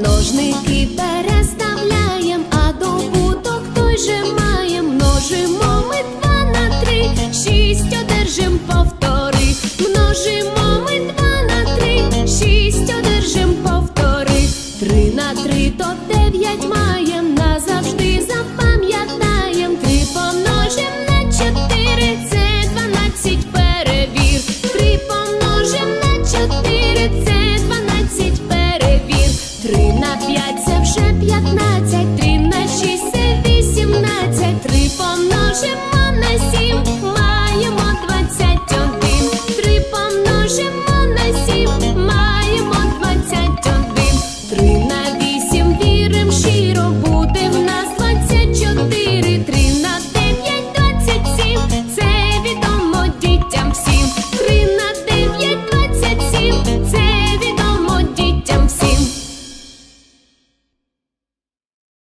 Множники переставляєм, а добуток той же маєм. Множимо ми два на три, шість одержим повтори. Множимо ми два на три, шість одержим повтори. Три на три то дев'ять маєм. п'ятнадцять, три на шість, це вісімнадцять, три помножимо на сім, маємо двадцять один, три помножимо.